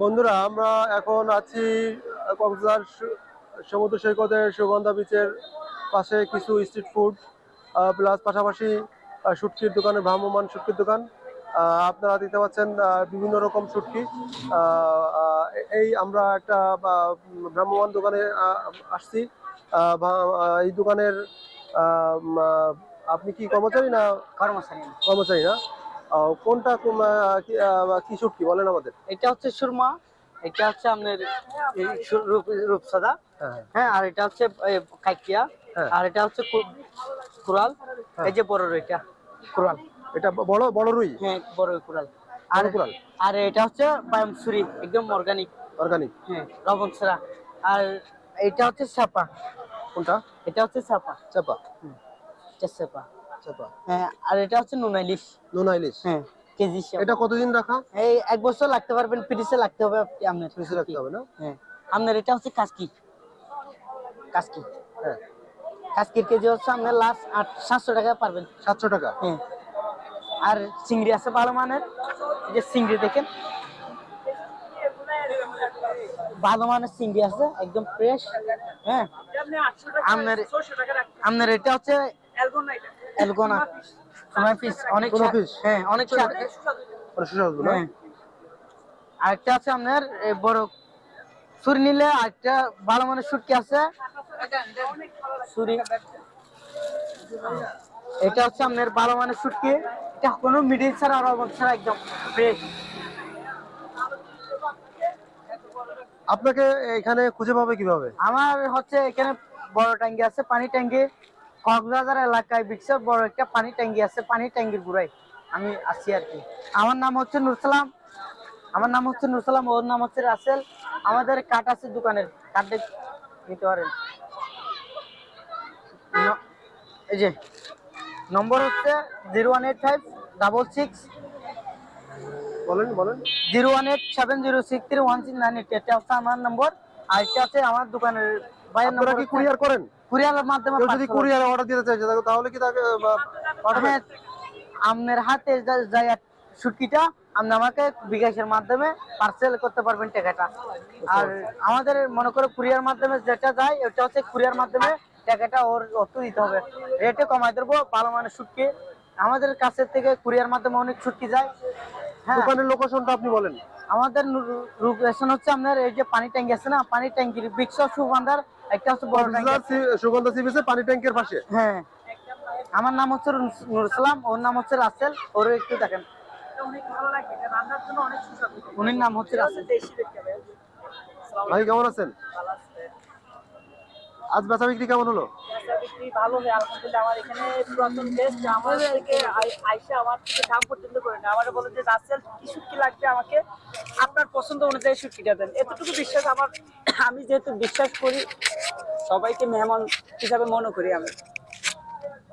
বন্ধুরা আমরা এখন আছি কক্সবাজার সমুদ্র সৈকতের সুগন্ধা বিচের পাশে কিছু স্ট্রিট ফুড প্লাস পাশাপাশি শুটকির দোকানে ভ্রাম্যমান শুটকির দোকান। আপনারা দেখতে পাচ্ছেন বিভিন্ন রকম শুটকি। আহ, এই আমরা একটা ভ্রাম্যমান দোকানে আসছি। এই দোকানের আপনি কি কর্মচারী না কর্মচারী। কর্মচারী না? কোনটা কি শুটকি বলেন আমাদের? এটা হচ্ছে সুরমা এটা হচ্ছে আপনার রূপ- রূপসাদা হ্যাঁ। হ্যাঁ আর এটা হচ্ছে এ, কাইকিয়া হ্যাঁ। আর এটা হচ্ছে কুরাল এই যে বড় এটা কুরাল এটা বড় বড় রুই? হ্যাঁ বড় কুরাল বড় কুরাল আর এটা হচ্ছে বায়ামসুরি একদম অর্গানিক অর্গানিক হ্যাঁ লবণ ছাড়া আর এটা হচ্ছে চাপা কোনটা? এটা হচ্ছে চাপা চাপা এটা চাপা হ্যাঁ আর এটা হচ্ছে নুন ইলিশ নোনা ইলিশ হ্যাঁ কেজি এটা কতদিন রাখা? এই এক বছর লাগতে পারবেন পিরিসে লাগতে হবে আপনি- আপনার ফ্রিজে রাখতে হবে না? হ্যাঁ আপনার এটা হচ্ছে কাসকি। কাসকি। হ্যাঁ। কাসকির কেজি হচ্ছে আপনার লাস্ট আট সাতশো টাকা পারবেন। সাতশো টাকা? হ্যাঁ। আর চিংড়ি আছে ভালো মানের। যে চিংড়ি দেখেন। ভালো মানের চিংড়ি আছে একদম ফ্রেশ হ্যাঁ। আপনার আপনার এটা হচ্ছে এলগোনা অনেক হ্যাঁ অনেক স্বাদ। সুস্বাদু না হ্যাঁ আরেকটা আছে আপনার বড় ছুরি নিলে আরেকটা ভালো মানের শুটকি আছে ছুরি এটা হচ্ছে আপনার ভালো মানের শুটকি এটা কোনো মিডিল ছাড়া আর ছাড়া একদম ফ্রেশ আপনাকে এখানে খুঁজে পাবে কীভাবে? আমার হচ্ছে এখানে বড় ট্যাঙ্কি আছে পানি ট্যাঙ্কি। কক্সবাজার এলাকায় বিকশিত বড় একটা পানি ট্যাঙ্কি আছে পানি ট্যাঙ্কির গুড়াই আমি আছি আর কি। আমার নাম হচ্ছে নুরসালাম আমার নাম হচ্ছে নুরসালাম ওর নাম হচ্ছে রাসেল। আমাদের কাঠ আছে দোকানের কাঠ নিতে পারেন। এই যে নম্বর হচ্ছে zero one eight five double six বলেন বলেন। Zero one eight seven zero six three one six nine eight. এটা হচ্ছে আমার নম্বর। আর এটা হচ্ছে আমার দোকানের আপনারা কি কুরিয়ার করেন? কুরিয়ারের মাধ্যমে যদি কুরিয়ারে অর্ডার দিতে তাহলে- কি তাকে আপনার হাতে যায় ছুটকিটা আপনি আমাকে বিকাশের মাধ্যমে পার্সেল করতে পারবেন টাকাটা। আর আমাদের মনে করো কুরিয়ার মাধ্যমে যেটা যায় ওটা হচ্ছে কুরিয়ার মাধ্যমে টাকাটা ওর অত দিতে হবে। রেটে কমাই দেবো ভালো মানের শুটকি আমাদের কাছের থেকে কুরিয়ার মাধ্যমে অনেক ছুটকি যায়। হ্যাঁ। দোকানের লোকেশনটা আপনি বলেন। আমাদের লোকেশন হচ্ছে আপনার এই যে পানি ট্যাঙ্কি আছে না পানি ট্যাঙ্কির বিক্স সুবান্ধার একটা হচ্ছে বড় সুগন্ধা সি বিচে পানি ট্যাঙ্কের পাশে? হ্যাঁ। আমার নাম হচ্ছে নুর ইসলাম ওর নাম হচ্ছে রাসেল। ওর একটু দেখেন। উনির নাম হচ্ছে রাসেল। ভাই কেমন আছেন? আজ বেচা বিক্রি কেমন হলো? ভালো হয় আলহামদুলিল্লাহ আমার এখানে পুরাতন গেস্ট আমার থেকে আই- আইসা আমার থেকে দাম পর্যন্ত করে না আমার বলে যে রাসেল কি লাগবে আমাকে? আপনার পছন্দ অনুযায়ী দেন। এতটুকু বিশ্বাস আমার আমি যেহেতু বিশ্বাস করি সবাইকে মেহমান হিসাবে মনে করি আমি।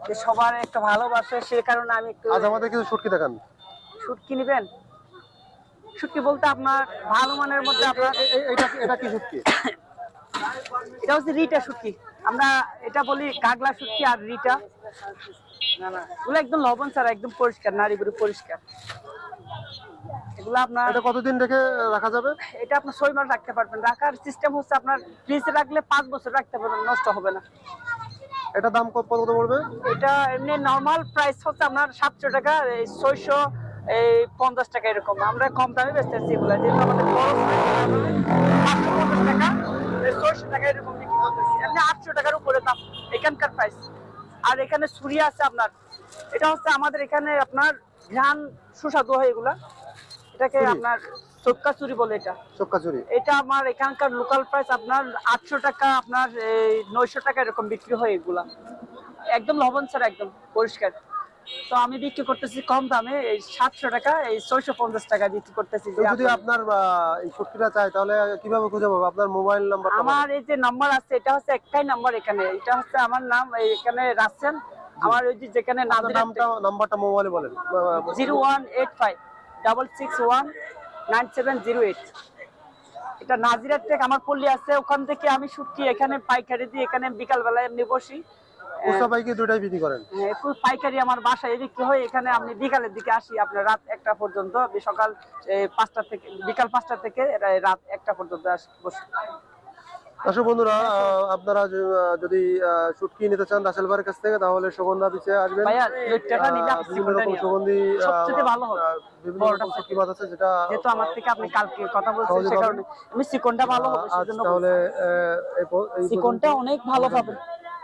যে সবার একটা ভালোবাসা সে কারণে আমি একটু আজ আমাদের কিছু শুটকি দেখান। শুটকি নেবেন? শুটকি বলতে আপনার ভালো মানের মধ্যে আপনার এটা এটা কি শুটকি এটা হচ্ছে রিটা শুটকি। আমরা এটা বলি কাগলা শুটকি আর রিটা। না না এগুলো একদম লবণ ছাড়া একদম পরিষ্কার নারী পুরো পরিষ্কার। এগুলো আপনার এটা কতদিন রেখে রাখা যাবে? এটা আপনার ছয় মাস রাখতে পারবেন। রাখার সিস্টেম হচ্ছে আপনার ফ্রিজে রাখলে পাঁচ বছর রাখতে পারবেন নষ্ট হবে না। এটা দাম কত কত পড়বে? এটা এমনি নর্মাল প্রাইস হচ্ছে আপনার সাতশো টাকা ছয়শো এই পঞ্চাশ টাকা এরকম। আমরা কম দামে বেচতেছি এগুলো যেহেতু আমাদের বড় এরকম বিক্রি করতেছি। এমনি আটশো টাকার উপরে দাম এখানকার প্রাইস আর এখানে সুরি আছে আপনার এটা হচ্ছে আমাদের এখানে আপনার ঘ্রাণ সুস্বাদু হয় এগুলা। এটাকে আপনার চক্কা চুরি বলে এটা। চক্কাচুরি এটা আমার এখানকার লোকাল প্রাইস আপনার আটশো টাকা আপনার এই নয়শো টাকা এরকম বিক্রি হয় এগুলা। একদম লবণ ছাড়া একদম পরিষ্কার। তো আমি বিক্রি করতেছি কম দামে এই সাতশো টাকা এই ছয়শো পঞ্চাশ টাকা বিক্রি করতেছি যদি আপনার- এই শুটকিটা চায় তাহলে কীভাবে খুঁজে পাবো? আপনার মোবাইল নাম্বার আমার এই যে নাম্বার আছে এটা hচ্ছে একটাই নাম্বার এখানে। এটা হচ্ছে আমার নাম এখানে রাখছেন। আমার ওই যে যেখানে নামটা নাম্বারটা মোবাইলে বলেন। Zero one eight five double six one nine seven zero eight. এটা নাজিরার টেক আমার পল্লী আছে। ওখান থেকে আমি শুটকি এখানে পাইকারি দিয়ে এখানে বিকালবেলায় এমনি বসি। পাইকারি দুটাই বিক্রি করেন? হ্যাঁ, পাইকারি আমার বাসায় বিক্রি হয় এখানে আপনি বিকালের দিকে আসি আপনার রাত একটা পর্যন্ত। সকাল পাঁচটা থেকে বিকাল পাঁচটা থেকে রাত একটা পর্যন্ত আসি দর্শক বন্ধুরা আপনারা যদি শুটকি নিতে চান রাসেল ভাইয়ের কাছ থেকে তাহলে সুগন্ধা বিচে আসবেন। বিভিন্ন রকম সুগন্ধি বিভিন্ন রকম শুটকি মাছ আছে যেটা যেহেতু আমার থেকে আপনি কালকে কথা বলছেন সে কারণে। আমি চিকনটা ভালো হবে সেজন্য তাহলে আহ, এই। অনেক ভালো পাবেন।